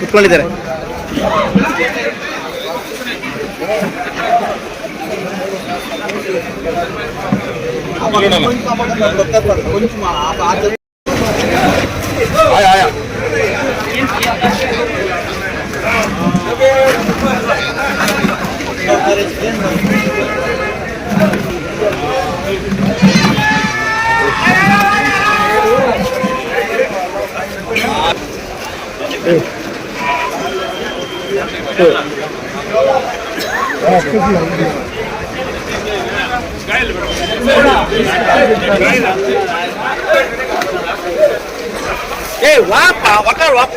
ಕುತ್ಕೊಂಡಿದ್ದಾರೆ ಏ ವಾಪ ವಕಾರ ವಾಪ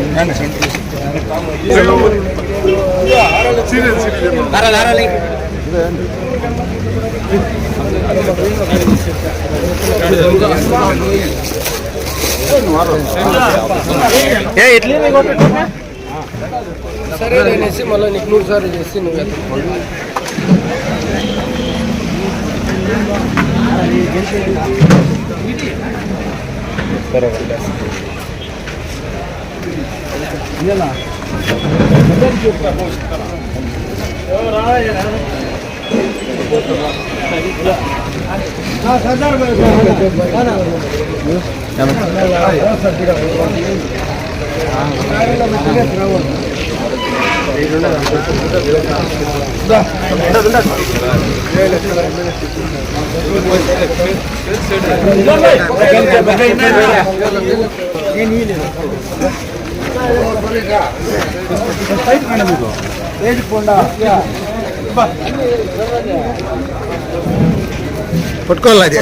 ఏ ఇడ్లీ సరే అనేసి మళ్ళీ నీకు మూడు సార్లు చేసి నువ్వు సర్దార్ పట్టుకోవాలి అది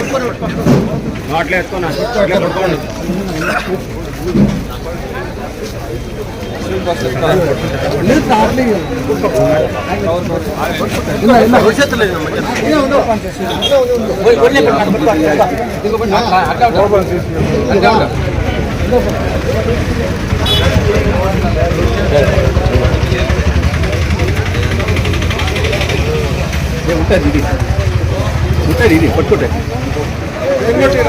ఉంటుంది ఇది ఉంటుంది ఇది పట్టుకుంటే ఇక్కడ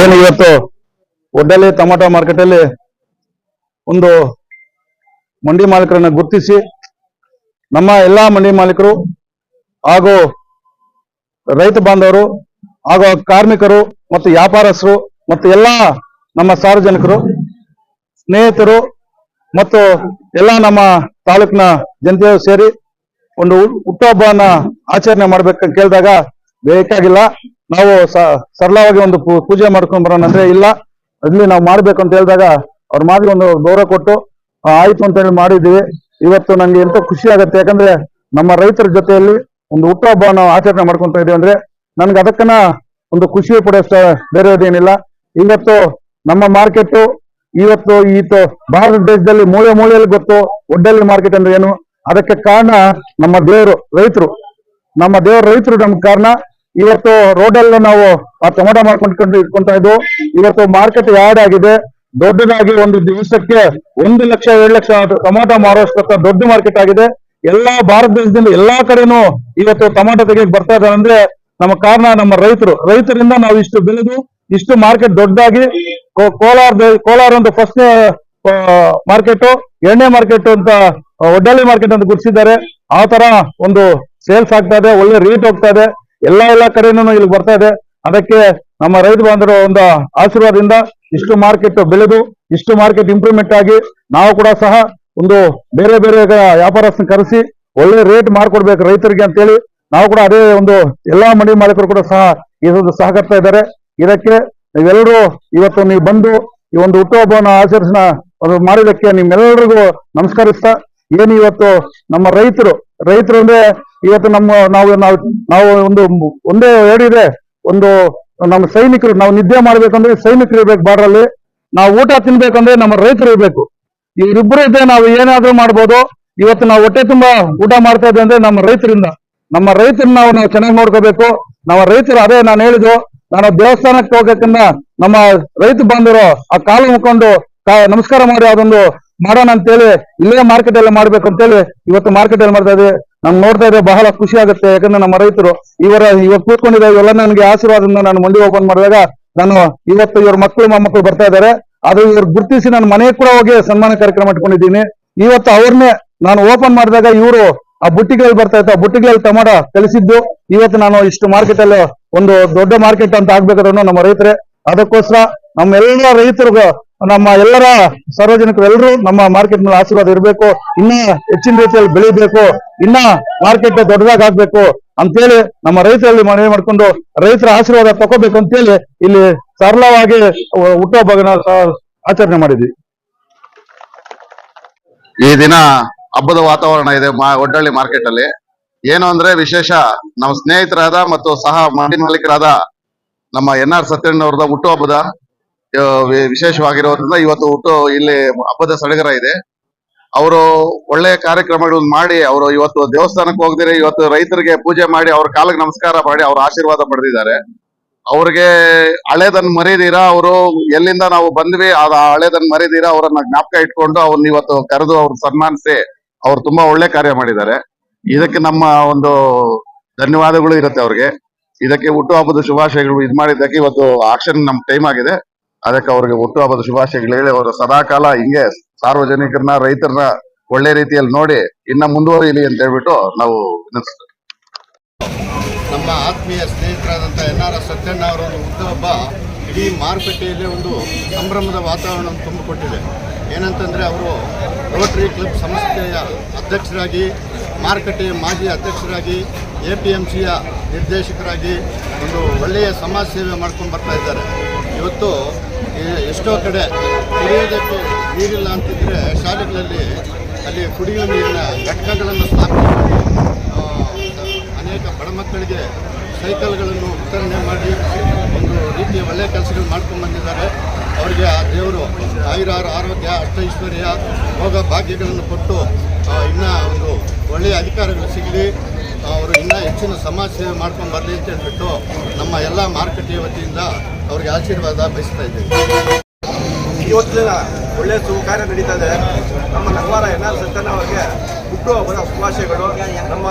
ಏನು ಇವತ್ತು ಒಡ್ಡಲ್ಲಿ ಟೊಮಾಟೊ ಮಾರ್ಕೆಟಲ್ಲಿ ಒಂದು ಮಂಡಿ ಮಾಲೀಕರನ್ನ ಗುರುತಿಸಿ ನಮ್ಮ ಎಲ್ಲಾ ಮಂಡಿ ಮಾಲೀಕರು ಹಾಗೂ ರೈತ ಬಾಂಧವರು ಹಾಗೂ ಕಾರ್ಮಿಕರು ಮತ್ತು ವ್ಯಾಪಾರಸ್ಥರು ಮತ್ತು ಎಲ್ಲಾ ನಮ್ಮ ಸಾರ್ವಜನಿಕರು ಸ್ನೇಹಿತರು ಮತ್ತು ಎಲ್ಲ ನಮ್ಮ ತಾಲೂಕಿನ ಜನತೆಯು ಸೇರಿ ಒಂದು ಹುಟ್ಟುಹಬ್ಬವನ್ನ ಆಚರಣೆ ಮಾಡ್ಬೇಕಂತ ಕೇಳಿದಾಗ ಬೇಕಾಗಿಲ್ಲ. ನಾವು ಸರಳವಾಗಿ ಒಂದು ಪೂಜೆ ಮಾಡ್ಕೊಂಡ್ ಬರೋಣ ಅಂದ್ರೆ ಇಲ್ಲ. ಅಲ್ಲಿ ನಾವು ಮಾಡ್ಬೇಕು ಅಂತ ಹೇಳಿದಾಗ ಅವ್ರ ಮಾದರಿ ಒಂದು ಗೌರವ ಕೊಟ್ಟು ಆಯ್ತು ಅಂತ ಹೇಳಿ ಮಾಡಿದ್ವಿ ಇವತ್ತು ನಂಗೆ ಎಂತ ಖುಷಿ ಆಗುತ್ತೆ ಯಾಕಂದ್ರೆ ನಮ್ಮ ರೈತರ ಜೊತೆಯಲ್ಲಿ ಒಂದು ಹುಟ್ಟುಹಬ್ಬವನ್ನು ಆಚರಣೆ ಮಾಡ್ಕೊಂತ ಇದೀವಿ ಅಂದ್ರೆ ನನ್ಗೆ ಅದಕ್ಕನ್ನ ಒಂದು ಖುಷಿ ಪಡಿಸ್ತಾ ಬೇರೆ ಏನಿಲ್ಲ ಇವತ್ತು ನಮ್ಮ ಮಾರ್ಕೆಟ್ ಇವತ್ತು ಈತ ಭಾರತ ದೇಶದಲ್ಲಿ ಮೂಳೆ ಮೂಲೆಯಲ್ಲಿ ಗೊತ್ತು ಒಡ್ಡಲ್ಲಿ ಮಾರ್ಕೆಟ್ ಅಂದ್ರೆ ಏನು? ಅದಕ್ಕೆ ಕಾರಣ ನಮ್ಮ ದೇವರು, ರೈತರು. ನಮ್ಮ ದೇವ್ರ, ರೈತರು ನಮ್ಗೆ ಕಾರಣ. ಇವತ್ತು ರೋಡಲ್ಲಿ ನಾವು ಆ ಟೊಮೆಟೊ ಮಾಡ್ಕೊಂಡು ಇಟ್ಕೊಂತ ಇದ್ವು. ಇವತ್ತು ಮಾರ್ಕೆಟ್ ಯಾರ್ಡ್ ಆಗಿದೆ. ದೊಡ್ಡದಾಗಿ ಒಂದು ದಿವಸಕ್ಕೆ ಒಂದು ಲಕ್ಷ, ಎರಡು ಲಕ್ಷ ಟೊಮೆಟೊ ಮಾರುವಷ್ಟು ದೊಡ್ಡ ಮಾರ್ಕೆಟ್ ಆಗಿದೆ. ಎಲ್ಲಾ ಭಾರತ ದೇಶದಿಂದ ಎಲ್ಲಾ ಕಡೆನೂ ಇವತ್ತು ಟೊಮೆಟೊ ತೆಗೆಯಕ್ ಬರ್ತಾ ಇದ್ದಾರೆ ಅಂದ್ರೆ ನಮ್ಮ ಕಾರಣ ನಮ್ಮ ರೈತರು. ರೈತರಿಂದ ನಾವು ಇಷ್ಟು ಬೆಳೆದು, ಇಷ್ಟು ಮಾರ್ಕೆಟ್ ದೊಡ್ಡದಾಗಿ ಕೋ- ಕೋಲಾರ ಕೋಲಾರ ಒಂದು ಫಸ್ಟ್ ಮಾರ್ಕೆಟ್ ಎರಡನೇ ಮಾರ್ಕೆಟ್ ಅಂತ ಒಡ್ಡಳ್ಳಿ ಮಾರ್ಕೆಟ್ ಅಂತ ಗುರುತಿಸಿದ್ದಾರೆ. ಆ ತರ ಒಂದು ಸೇಲ್ಸ್ ಆಗ್ತಾ ಇದೆ, ಒಳ್ಳೆ ರೇಟ್ ಹೋಗ್ತಾ ಇದೆ. ಎಲ್ಲಾ ಎಲ್ಲಾ ಕಡೆನೂ ಇಲ್ಲಿ ಬರ್ತಾ ಇದೆ. ಅದಕ್ಕೆ ನಮ್ಮ ರೈತ ಬಾಂಧವರ ಒಂದು ಆಶೀರ್ವಾದದಿಂದ ಇಷ್ಟು ಮಾರ್ಕೆಟ್ ಬೆಳೆದು, ಇಷ್ಟು ಮಾರ್ಕೆಟ್ ಇಂಪ್ರೂವ್ಮೆಂಟ್ ಆಗಿ ನಾವು ಕೂಡ ಸಹ ಒಂದು ಬೇರೆ ಬೇರೆ ವ್ಯಾಪಾರಸ್ಥನ ಕರೆಸಿ ಒಳ್ಳೆ ರೇಟ್ ಮಾಡ್ಕೊಡ್ಬೇಕು ರೈತರಿಗೆ ಅಂತೇಳಿ ನಾವು ಕೂಡ ಅದೇ ಒಂದು ಎಲ್ಲಾ ಮನೆ ಮಾಲೀಕರು ಕೂಡ ಸಹ ಇದೊಂದು ಸಹಕರಿಸ್ತಾ ಇದ್ದಾರೆ. ಇದಕ್ಕೆ ನೀವೆಲ್ಲರೂ ಇವತ್ತು ನೀವು ಬಂದು ಈ ಒಂದು ಹುಟ್ಟುಹಬ್ಬವನ್ನು ಆಚರಿಸಿನ ಅದು ಮಾಡಿದಕ್ಕೆ ನಿಮ್ಮೆಲ್ಲರಿಗೂ ನಮಸ್ಕರಿಸ್ತಾ, ಏನು ಇವತ್ತು ನಮ್ಮ ರೈತರು ರೈತರು ಅಂದ್ರೆ ಇವತ್ತು ನಮ್ಮ ನಾವು ನಾವು ನಾವು ಒಂದು, ಒಂದೇ ಹೇಳಿದೆ, ಒಂದು ನಮ್ಮ ಸೈನಿಕರು, ನಾವು ನಿದ್ದೆ ಮಾಡ್ಬೇಕಂದ್ರೆ ಸೈನಿಕರು ಇರ್ಬೇಕು ಬಾರ್ಡ್ರಲ್ಲಿ ನಾವು ಊಟ ತಿನ್ಬೇಕಂದ್ರೆ ನಮ್ಮ ರೈತರು ಇರ್ಬೇಕು. ಇವರಿಬ್ಬರು ಇದ್ರೆ ನಾವು ಏನಾದ್ರೂ ಮಾಡ್ಬೋದು. ಇವತ್ತು ನಾವು ಹೊಟ್ಟೆ ತುಂಬಾ ಊಟ ಮಾಡ್ತಾ ಇದ್ದೇವೆ ಅಂದ್ರೆ ನಮ್ಮ ರೈತರಿಂದ, ನಮ್ಮ ರೈತರನ್ನ ನಾವು ನಾವು ಚೆನ್ನಾಗಿ ನೋಡ್ಕೋಬೇಕು. ನಮ್ಮ ರೈತರು ಅದೇ ನಾನು ಹೇಳಿದ್ದು ನಾನು ದೇವಸ್ಥಾನಕ್ಕೆ ಹೋಗಕ್ಕನ್ನ ನಮ್ಮ ರೈತ ಬಂದರು ಆ ಕಾಲು ಮುಕೊಂಡು ನಮಸ್ಕಾರ ಮಾಡಿ ಅದೊಂದು ಮಾಡೋಣ ಅಂತೇಳಿ ಇಲ್ಲೇ ಮಾರ್ಕೆಟ್ ಅಲ್ಲಿ ಮಾಡ್ಬೇಕು ಅಂತೇಳಿ ಇವತ್ತು ಮಾರ್ಕೆಟ್ ಅಲ್ಲಿ ಮಾಡ್ತಾ ಇದೆ ನಮ್ಗೆ ನೋಡ್ತಾ ಇದ್ರೆ ಬಹಳ ಖುಷಿ ಆಗುತ್ತೆ. ಯಾಕಂದ್ರೆ ನಮ್ಮ ರೈತರು ಇವರ ಇವಾಗ ಕೂತ್ಕೊಂಡಿದ್ದ ಇವೆಲ್ಲ ನನಗೆ ಆಶೀರ್ವಾದದಿಂದ ನಾನು ಮಂಡಿ ಓಪನ್ ಮಾಡಿದಾಗ ನಾನು ಇವತ್ತು ಇವ್ರ ಮಕ್ಕಳು ಮೊಮ್ಮಕ್ಕಳು ಬರ್ತಾ ಇದ್ದಾರೆ. ಅದು ಇವ್ರು ಗುರುತಿಸಿ ನಾನು ಮನೆಗೆ ಕೂಡ ಹೋಗಿ ಸನ್ಮಾನ ಕಾರ್ಯಕ್ರಮ ಇಟ್ಕೊಂಡಿದ್ದೀನಿ. ಇವತ್ತು ಅವ್ರನ್ನೇ ನಾನು ಓಪನ್ ಮಾಡಿದಾಗ ಇವರು ಆ ಬುಟ್ಟಿಗಳಲ್ಲಿ ಬರ್ತಾ ಇತ್ತು. ಆ ಬುಟ್ಟಿಗಳಲ್ಲಿ ಟೊಮಾಟೊ ಕಲಿಸಿದ್ದು. ಇವತ್ತು ನಾನು ಇಷ್ಟು ಮಾರ್ಕೆಟ್ ಅಲ್ಲಿ ಒಂದು ದೊಡ್ಡ ಮಾರ್ಕೆಟ್ ಅಂತ ಆಗ್ಬೇಕಾದ್ರೂ ನಮ್ಮ ರೈತರೇ, ಅದಕ್ಕೋಸ್ಕರ ನಮ್ಮ ಎಲ್ಲ ರೈತರಿಗೂ, ನಮ್ಮ ಎಲ್ಲರ ಸಾರ್ವಜನಿಕರು ಎಲ್ಲರೂ ನಮ್ಮ ಮಾರ್ಕೆಟ್ ಮೇಲೆ ಆಶೀರ್ವಾದ ಇರಬೇಕು, ಇನ್ನ ಹೆಚ್ಚಿನ ರೀತಿಯಲ್ಲಿ ಬೆಳಿಬೇಕು, ಇನ್ನ ಮಾರ್ಕೆಟ್ ದೊಡ್ಡದಾಗಿ ಆಗ್ಬೇಕು ಅಂತೇಳಿ ನಮ್ಮ ರೈತರಲ್ಲಿ ಮನವಿ ಮಾಡ್ಕೊಂಡು ರೈತರ ಆಶೀರ್ವಾದ ತಗೋಬೇಕು ಅಂತೇಳಿ ಇಲ್ಲಿ ಸರಳವಾಗಿ ಹುಟ್ಟುಹಬ್ಬನ ಆಚರಣೆ ಮಾಡಿದ್ವಿ. ಈ ದಿನ ಹಬ್ಬದ ವಾತಾವರಣ ಇದೆ ಒಡ್ಡಳ್ಳಿ ಮಾರ್ಕೆಟ್ ಅಲ್ಲಿ. ಏನು ಅಂದ್ರೆ ವಿಶೇಷ ನಮ್ಮ ಸ್ನೇಹಿತರಾದ ಮತ್ತು ಸಹ ಮಂಡಿ ಮಾಲೀಕರಾದ ನಮ್ಮ ಎನ್ ಆರ್ ಸತ್ಯಣ್ಣವ್ರದ ಹುಟ್ಟುಹಬ್ಬದ ವಿಶೇಷವಾಗಿರೋದ್ರಿಂದ ಇವತ್ತು ಹುಟ್ಟು ಇಲ್ಲಿ ಹಬ್ಬದ ಸಡಗರ ಇದೆ. ಅವರು ಒಳ್ಳೆ ಕಾರ್ಯಕ್ರಮಗಳು ಮಾಡಿ, ಅವರು ಇವತ್ತು ದೇವಸ್ಥಾನಕ್ಕೆ ಹೋಗದಿರಿ, ಇವತ್ತು ರೈತರಿಗೆ ಪೂಜೆ ಮಾಡಿ, ಅವ್ರ ಕಾಲಕ್ಕೆ ನಮಸ್ಕಾರ ಮಾಡಿ, ಅವ್ರ ಆಶೀರ್ವಾದ ಪಡೆದಿದ್ದಾರೆ. ಅವ್ರಿಗೆ ಹಳೇದನ್ನ ಮರೀದಿರಾ ಅವರು ಎಲ್ಲಿಂದ ನಾವು ಬಂದ್ವಿ, ಆ ಹಳೇದನ್ನ ಮರೀದಿರಾ ಅವರನ್ನ ಜ್ಞಾಪಕ ಇಟ್ಕೊಂಡು ಅವ್ರನ್ನ ಇವತ್ತು ಕರೆದು ಅವ್ರ ಸನ್ಮಾನಿಸಿ, ಅವ್ರು ತುಂಬಾ ಒಳ್ಳೆ ಕಾರ್ಯ ಮಾಡಿದ್ದಾರೆ. ಇದಕ್ಕೆ ನಮ್ಮ ಒಂದು ಧನ್ಯವಾದಗಳು ಇರುತ್ತೆ ಅವ್ರಿಗೆ. ಇದಕ್ಕೆ ಹುಟ್ಟುಹಬ್ಬದ ಶುಭಾಶಯಗಳು ಇದು ಮಾಡಿದ್ದಕ್ಕೆ ಇವತ್ತು ಆಕ್ಷನ್ ನಮ್ ಟೈಮ್ ಆಗಿದೆ. ಅದಕ್ಕೆ ಅವ್ರಿಗೆ ಹುಟ್ಟುಹಬ್ಬದ ಶುಭಾಶಯಗಳು ಹೇಳಿ, ಅವರು ಸದಾಕಾಲ ಹಿಂಗೆ ಸಾರ್ವಜನಿಕರನ್ನ, ರೈತರನ್ನ ಒಳ್ಳೆ ರೀತಿಯಲ್ಲಿ ನೋಡಿ ಇನ್ನ ಮುಂದುವರಿಯಲಿ ಅಂತ ಹೇಳ್ಬಿಟ್ಟು ನಾವು ನಮ್ಮ ಆತ್ಮೀಯ ಸ್ನೇಹಿತರಾದಂತಹ ಎನ್ ಆರ್ ಎಸ್ ಸತ್ಯಣ್ಣ ಅವರ ಹುಟ್ಟುಹಬ್ಬ ಇಡೀ ಮಾರುಕಟ್ಟೆಯಲ್ಲಿ ಒಂದು ಸಂಭ್ರಮದ ವಾತಾವರಣ ತುಂಬಿಕೊಟ್ಟಿದೆ. ಏನಂತಂದ್ರೆ ಅವರು ರೋಟರಿ ಕ್ಲಬ್ ಸಂಸ್ಥೆಯ ಅಧ್ಯಕ್ಷರಾಗಿ ಮಾರುಕಟ್ಟೆಯ ಮಾಜಿ ಅಧ್ಯಕ್ಷರಾಗಿ ಎ ಪಿ ಎಂ ಸಿಯ ನಿರ್ದೇಶಕರಾಗಿ ಒಂದು ಒಳ್ಳೆಯ ಸಮಾಜ ಸೇವೆ ಮಾಡ್ಕೊಂಡು ಬರ್ತಾ ಇದ್ದಾರೆ. ಇವತ್ತು ಎಷ್ಟೋ ಕಡೆ ಕುಡಿಯೋದಕ್ಕೆ ನೀರಿಲ್ಲ ಅಂತಿದ್ರೆ ಶಾಲೆಗಳಲ್ಲಿ ಅಲ್ಲಿ ಕುಡಿಯುವ ನೀರಿನ ಘಟಕಗಳನ್ನು ಸ್ಥಾಪನೆ ಮಾಡಿ ಅನೇಕ ಬಡ ಮಕ್ಕಳಿಗೆ ಸೈಕಲ್ಗಳನ್ನು ವಿತರಣೆ ಮಾಡಿ ಒಂದು ರೀತಿಯ ಒಳ್ಳೆಯ ಕೆಲಸಗಳು ಮಾಡ್ಕೊಂಡು ಬಂದಿದ್ದಾರೆ. ಅವರಿಗೆ ಆ ದೇವರು ಆಯುರಾರು ಆರೋಗ್ಯ ಅಷ್ಟೈಶ್ವರ್ಯ, ಭೋಗ ಭಾಗ್ಯಗಳನ್ನು ಕೊಟ್ಟು ಇನ್ನೂ ಒಂದು ಒಳ್ಳೆಯ ಅಧಿಕಾರಿಗಳು ಸಿಗಲಿ, ಅವರು ಇನ್ನೂ ಹೆಚ್ಚಿನ ಸಮಾಜ ಸೇವೆ ಮಾಡ್ಕೊಂಡು ಬರಲಿ ಅಂತ ಹೇಳ್ಬಿಟ್ಟು ನಮ್ಮ ಎಲ್ಲ ಮಾರುಕಟ್ಟೆಯ ವತಿಯಿಂದ ಅವ್ರಿಗೆ ಆಶೀರ್ವಾದ ಬಯಸ್ತಾ ಇದ್ದೀವಿ. ಇವತ್ತಿನ ಒಳ್ಳೆಯ ಕಾರ್ಯ ನಡೀತಾ ಇದೆ. ನಮ್ಮ ನಗವಾರ ಎನ್ ಆರ್ ಸತ್ಯನ ಅವರಿಗೆ ಹುಟ್ಟುಹಬ್ಬದ ಶುಭಾಶಯಗಳು. ನಮ್ಮ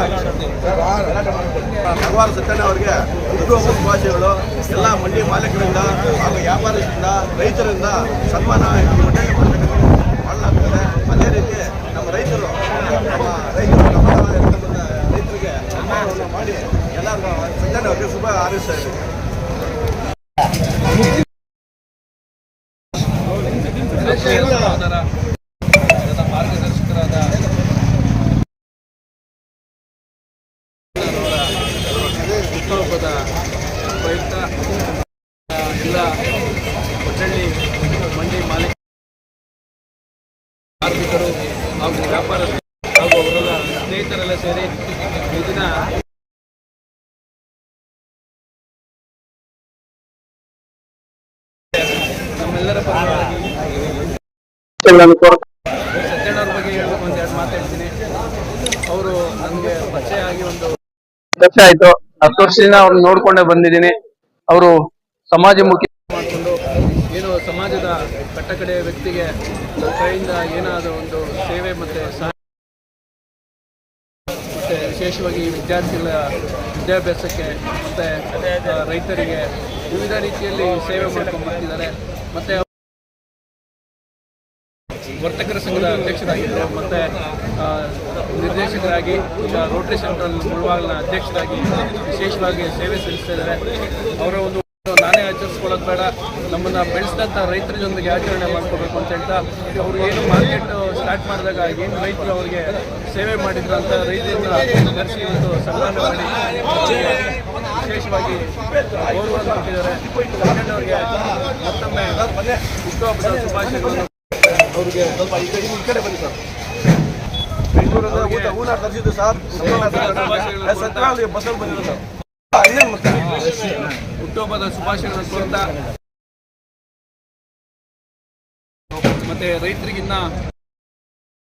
ನಗವಾರ ಸತ್ಯನ ಅವರಿಗೆ ಹುಟ್ಟುಹಬ್ಬದ ಶುಭಾಶಯಗಳು. ಎಲ್ಲ ಮಂಡಿ ಮಾಲೀಕರಿಂದ ಹಾಗೂ ವ್ಯಾಪಾರದಿಂದ, ರೈತರಿಂದ ಸನ್ಮಾನ ಮಾಡಲಾಗ್ತದೆ ಅದೇ ರೀತಿ ನಮ್ಮ ರೈತರು ರೈತರು ನಮ್ಮ ರೈತರಿಗೆ ಸನ್ಮಾನವನ್ನು ಮಾಡಿ ಎಲ್ಲರಿಗೂ ಸತ್ಯನ ಅವರಿಗೆ ಶುಭ ಹಾರೈಸ್ತಾ ನನ್ನ ಮಾರ್ಗದರ್ಶಕರಾದ ಹುಟ್ಟುಹಬ್ಬದ ಪ್ರಯುಕ್ತ ಎಲ್ಲ ಹೊಟ್ಟಳ್ಳಿ ಮಂಡಿ ಮಾಲೀಕ ಕಾರ್ಮಿಕರು ಹಾಗೂ ಅವರೆಲ್ಲ ಸ್ನೇಹಿತರೆಲ್ಲ ಸೇರಿ ಈ ದಿನ ನಮ್ಮೆಲ್ಲರ ಪರವಾಗಿ ಸತ್ಯಣ್ಣವ್ರ ಬಗ್ಗೆ ಹೇಳ್ಬೇಕು ಅಂತ ಎರಡು ಮಾತಾಡ್ತೀನಿ ಅವರು ನನಗೆ ಪರಿಚಯ ಆಗಿ ಒಂದು ವರ್ಷ ಆಯ್ತು. ಹತ್ತು ವರ್ಷದಿಂದ ಅವ್ರನ್ನ ನೋಡ್ಕೊಂಡೇ ಬಂದಿದ್ದೀನಿ. ಅವರು ಸಮಾಜಮುಖಿ ಮಾಡಿಕೊಂಡು ಏನು ಸಮಾಜದ ಕಟ್ಟಕಡೆಯ ವ್ಯಕ್ತಿಗೆ ಕೈಯಿಂದ ಏನಾದರೂ ಒಂದು ಸೇವೆ ಮತ್ತೆ ಮತ್ತು ವಿಶೇಷವಾಗಿ ವಿದ್ಯಾರ್ಥಿಗಳ ವಿದ್ಯಾಭ್ಯಾಸಕ್ಕೆ ಮತ್ತು ರೈತರಿಗೆ ವಿವಿಧ ರೀತಿಯಲ್ಲಿ ಸೇವೆ ಮಾಡ್ಕೊಂಡು ಬರ್ತಿದ್ದಾರೆ. ಮತ್ತು ವರ್ತಕರ ಸಂಘದ ಅಧ್ಯಕ್ಷರಾಗಿದ್ದರು. ಮತ್ತು ನಿರ್ದೇಶಕರಾಗಿ ಈಗ ರೋಟರಿ ಸೆಂಟ್ರಲ್ ಮುಳುವಾಗಲ ಅಧ್ಯಕ್ಷರಾಗಿ ವಿಶೇಷವಾಗಿ ಸೇವೆ ಸಲ್ಲಿಸ್ತಾ ಇದ್ದಾರೆ. ಅವರ ಒಂದು ನಾನೇ ಆಚರಿಸ್ಕೊಳ್ಳೋದು ಬೇಡ. ನಮ್ಮನ್ನು ಬೆಳೆಸಿದಂಥ ರೈತರ ಜೊತೆಗೆ ಆಚರಣೆ ಮಾಡ್ಕೋಬೇಕು ಅಂತ ಹೇಳ್ತಾ ಅವರು ಏನು ಮಾರ್ಕೆಟ್ ಸ್ಟಾರ್ಟ್ ಮಾಡಿದಾಗ ಏನು ರೈತರು ಅವರಿಗೆ ಸೇವೆ ಮಾಡಿದ್ರು ಅಂತ ರೈತರನ್ನ ಕರೆಸಿ ಇವತ್ತು ಸನ್ಮಾನ ಮಾಡಿ ವಿಶೇಷವಾಗಿ ಗೌರವ ಕೊಟ್ಟಿದ್ದಾರೆ. ಅವರಿಗೆ ಮತ್ತೊಮ್ಮೆ ಹುಟ್ಟುಹಬ್ಬದ ಶುಭಾಶಯಗಳನ್ನು ಅವ್ರಿಗೆ ಸ್ವಲ್ಪ ಈ ಕಡೆ ಈ ಕಡೆ ಬನ್ನಿ ಸರ್. ಬೆಂಗಳೂರಿಂದ ಊಟ ತರಿಸಿದ್ದು ಸರ್. ಸತ್ಯನಾರಾಯಣ ಬಸ್ಸಲ್ಲಿ ಬಂದಿರೋ ಸರ್. ಹುಟ್ಟುಹಬ್ಬದ ಶುಭಾಶಯಗಳನ್ನು ಕೋರ್ತಾ ಮತ್ತೆ ರೈತರಿಗಿನ್ನ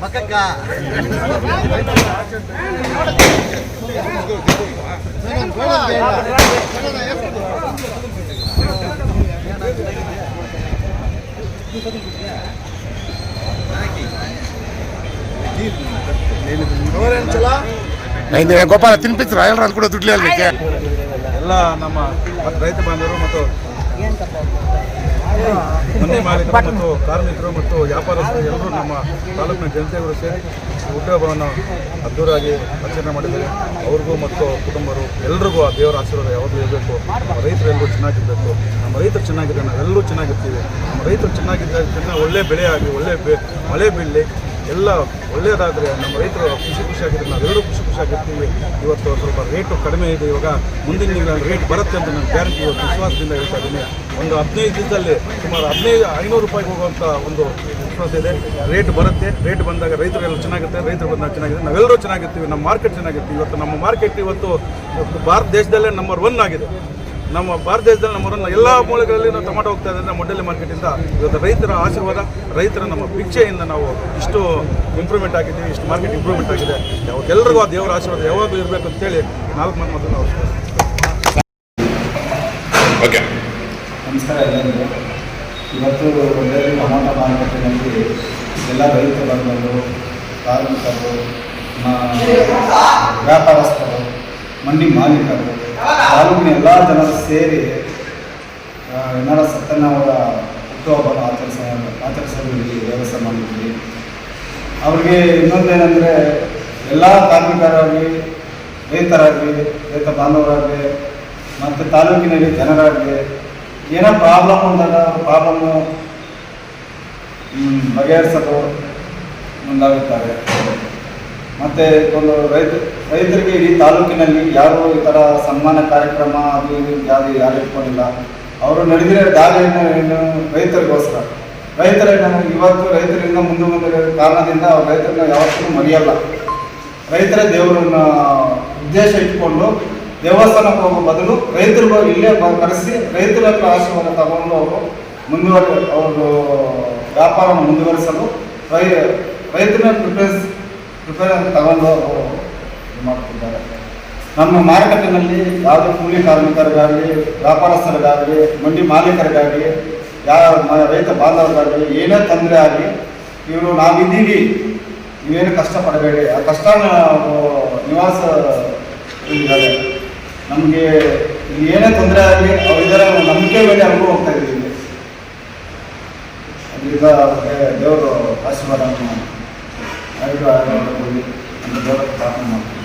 மக்கா గోపాల తినిపించరా వెళ్ళరాని కూడా దుడ్లు వెళ్ళి ಎಲ್ಲ ನಮ್ಮ ರೈತ ಬಾಂಧವರು ಮತ್ತು ಮನೆ ಮಾಲೀಕರು ಮತ್ತು ಕಾರ್ಮಿಕರು ಮತ್ತು ವ್ಯಾಪಾರಸ್ಥರು ಎಲ್ಲರೂ ನಮ್ಮ ತಾಲೂಕಿನ ಜನತೆಗಳು ಸೇರಿ ಹುಟ್ಟುಹಬ್ಬವನ್ನು ಅದ್ದೂರಾಗಿ ಆಚರಣೆ ಮಾಡಿದ್ದಾರೆ. ಅವ್ರಿಗೂ ಮತ್ತು ಕುಟುಂಬರು ಎಲ್ರಿಗೂ ಆ ದೇವರ ಆಶೀರ್ವಾದ ಯಾವಾಗಲೂ ಇರಬೇಕು. ರೈತರೆಲ್ಲರೂ ಚೆನ್ನಾಗಿರಬೇಕು. ನಮ್ಮ ರೈತರು ಚೆನ್ನಾಗಿದ್ದಾರೆ ನಾವೆಲ್ಲರೂ ಚೆನ್ನಾಗಿರ್ತೀವಿ. ನಮ್ಮ ರೈತರು ಚೆನ್ನಾಗಿದ್ದ ಒಳ್ಳೆ ಬೆಳೆ ಆಗಲಿ, ಒಳ್ಳೆ ಮಳೆ ಬೀಳಲಿ ಎಲ್ಲ ಒಳ್ಳೆಯದಾದರೆ ನಮ್ಮ ರೈತರು ಖುಷಿ ಖುಷಿಯಾಗಿದ್ದರೆ ನಾವೆಲ್ಲರೂ ಖುಷಿ ಖುಷಿಯಾಗಿರ್ತೀವಿ ಇವತ್ತು ಸ್ವಲ್ಪ ರೇಟು ಕಡಿಮೆ ಇದೆ, ಇವಾಗ ಮುಂದಿನ ದಿನಗಳಲ್ಲಿ ರೇಟ್ ಬರುತ್ತೆ ಅಂತ ನಾನು ಗ್ಯಾರಂಟಿ ಇವತ್ತು ವಿಶ್ವಾಸದಿಂದ ಹೇಳ್ತಾ ಇದ್ದೀನಿ. ಒಂದು ಹದಿನೈದು ದಿನದಲ್ಲಿ ಸುಮಾರು ಹದಿನೈದು, ಐನೂರು ರೂಪಾಯಿಗೆ ಹೋಗುವಂಥ ಒಂದು ವಿಶ್ವಾಸ ಇದೆ. ರೇಟ್ ಬರುತ್ತೆ ರೇಟ್ ಬಂದಾಗ ರೈತರೆಲ್ಲ ಚೆನ್ನಾಗಿರುತ್ತೆ ರೈತರು ಬಂದಾಗ ಚೆನ್ನಾಗಿದೆ ನಾವೆಲ್ಲರೂ ಚೆನ್ನಾಗಿರ್ತೀವಿ, ನಮ್ಮ ಮಾರ್ಕೆಟ್ ಚೆನ್ನಾಗಿರ್ತೀವಿ. ಇವತ್ತು ನಮ್ಮ ಮಾರ್ಕೆಟ್ ಇವತ್ತು ಭಾರತ ದೇಶದಲ್ಲೇ ನಂಬರ್ ಒನ್ ಆಗಿದೆ. ನಮ್ಮ ಭಾರತ ದೇಶದಲ್ಲಿ ನಮ್ಮ ಎಲ್ಲ ಮೂಲೆಗಳಲ್ಲಿ ನಾವು ಟೊಮಾಟೊ ಹೋಗ್ತಾ ಇದ್ದಾರೆ ನಮ್ಮ ಮಾರ್ಕೆಟ್ ಮಾರ್ಕೆಟಿಂದ ಇವತ್ತು ರೈತರ ಆಶೀರ್ವಾದ ರೈತರ ನಮ್ಮ ಭಿಕ್ಷೆಯಿಂದ ನಾವು ಇಷ್ಟು ಇಂಪ್ರೂವ್ಮೆಂಟ್ ಆಗಿದ್ದೀವಿ ಇಷ್ಟು ಮಾರ್ಕೆಟ್ ಇಂಪ್ರೂವ್ಮೆಂಟ್ ಆಗಿದೆ. ಯಾವಾಗೆಲ್ಲರಿಗೂ ಆ ದೇವರ ಆಶೀರ್ವಾದ ಯಾವಾಗಲೂ ಇರಬೇಕು ಅಂತೇಳಿ ನಾಲ್ಕು ಮಂದಿ ಮೊದಲು ನಾವು ನಮಸ್ಕಾರ ಎಲ್ಲರಿಗೂ. ಇವತ್ತು ಒಳ್ಳೆಯ ಟೊಮಾಟೊ ಮಾರುಕಟ್ಟೆಯಲ್ಲಿ ಎಲ್ಲ ರೈತ ಬಂಧುಗಳು ಕಾರ್ಮಿಕರು ವ್ಯಾಪಾರಸ್ಥರು ಮಂಡಿ ಮಾಲೀಕರು ತಾಲೂಕಿನ ಎಲ್ಲ ಜನರು ಸೇರಿ ಎನ್ನಡ ಸತ್ಯನಾವರ ಹುಟ್ಟುಹಬ್ಬನ ಆಚರಿಸ, ಆಚರಿಸಲು ಇಲ್ಲಿ ವ್ಯವಸ್ಥೆ ಮಾಡಿದ್ವಿ ಅವ್ರಿಗೆ ಇನ್ನೊಂದೇನೆಂದರೆ, ಎಲ್ಲ ಕಾರ್ಮಿಕರಾಗಲಿ, ರೈತರಾಗಲಿ, ರೈತ ಬಾಂಧವರಾಗಲಿ, ಮತ್ತು ತಾಲೂಕಿನಲ್ಲಿ ಜನರಾಗಲಿ, ಏನೋ ಪ್ರಾಬ್ಲಮ್ ಅಂದಾಗ ಪ್ರಾಬ್ಲಮ್ಮು ಬಗೆಹರಿಸಲು ಮುಂದಾಗುತ್ತಾರೆ. ಮತ್ತು ಒಂದು ರೈತ, ರೈತರಿಗೆ ಇಡೀ ತಾಲೂಕಿನಲ್ಲಿ ಯಾರು ಈ ಥರ ಸನ್ಮಾನ ಕಾರ್ಯಕ್ರಮ ಅದು ಯಾರು ಯಾರು ಇಟ್ಕೊಂಡಿಲ್ಲ, ಅವರು ನಡೆದಿರೋ ದಾರಿಯನ್ನು ಏನು ರೈತರಿಗೋಸ್ಕರ? ರೈತರನ್ನು ಇವತ್ತು ರೈತರಿಂದ ಮುಂದೆ ಮುಂದೆ ಕಾರಣದಿಂದ ಅವ್ರು ರೈತರನ್ನ ಯಾವತ್ತೂ ಮರೆಯಲ್ಲ. ರೈತರ ದೇವರನ್ನ ಉದ್ದೇಶ ಇಟ್ಕೊಂಡು ದೇವಸ್ಥಾನಕ್ಕೆ ಹೋಗೋ ಬದಲು ರೈತರು ಇಲ್ಲೇ ಕರೆಸಿ ರೈತರ ಹತ್ರ ತಗೊಂಡು ಅವರು ಮುಂದುವರೆ ಅವರು ವ್ಯಾಪಾರವನ್ನು ಮುಂದುವರಿಸಲು ರೈ ರೈತನ ಪ್ರಿಪೇರ್ಸ್ ಪ್ರಿಪೇರ್ ತಗೊಂಡು ಅವರು ಮಾಡ್ತಿದ್ದಾರೆ. ನಮ್ಮ ಮಾರುಕಟ್ಟೆನಲ್ಲಿ ಯಾವುದೇ ಕೂಲಿ ಕಾರ್ಮಿಕರಿಗಾಗಲಿ, ವ್ಯಾಪಾರಸ್ಥರಿಗಾಗಲಿ, ಮಂಡಿ ಮಾಲೀಕರಿಗಾಗಲಿ ಯಾವ ರೈತ ಬಾಂಧವರಿಗಾಗಲಿ ಏನೇ ತೊಂದರೆ ಆಗಲಿ, ಇವರು ನಾವಿದ್ದೀವಿ. ನೀವೇನು ಕಷ್ಟಪಡಬೇಡಿ. ಆ ಕಷ್ಟ ನಿವಾಸ ಇದ್ದಾರೆ ನಮಗೆ ಏನೇ ತೊಂದರೆ ಆಗಲಿ ಅವರಿದ್ದಾರೆ ನಂಬಿಕೆ ಮೇಲೆ ಅವ್ರಿಗೂ ಹೋಗ್ತಾ ಇದ್ದೀವಿ. ಅದರಿಂದ ದೇವರು ಆಶೀರ್ವಾದವನ್ನು ಆಯುಧ ಆರೋಗ್ಯ ಕೊಡಲಿ ಅಂತ ದೇವರ ಪ್ರಾರ್ಥನೆ ಮಾಡ್ತೀನಿ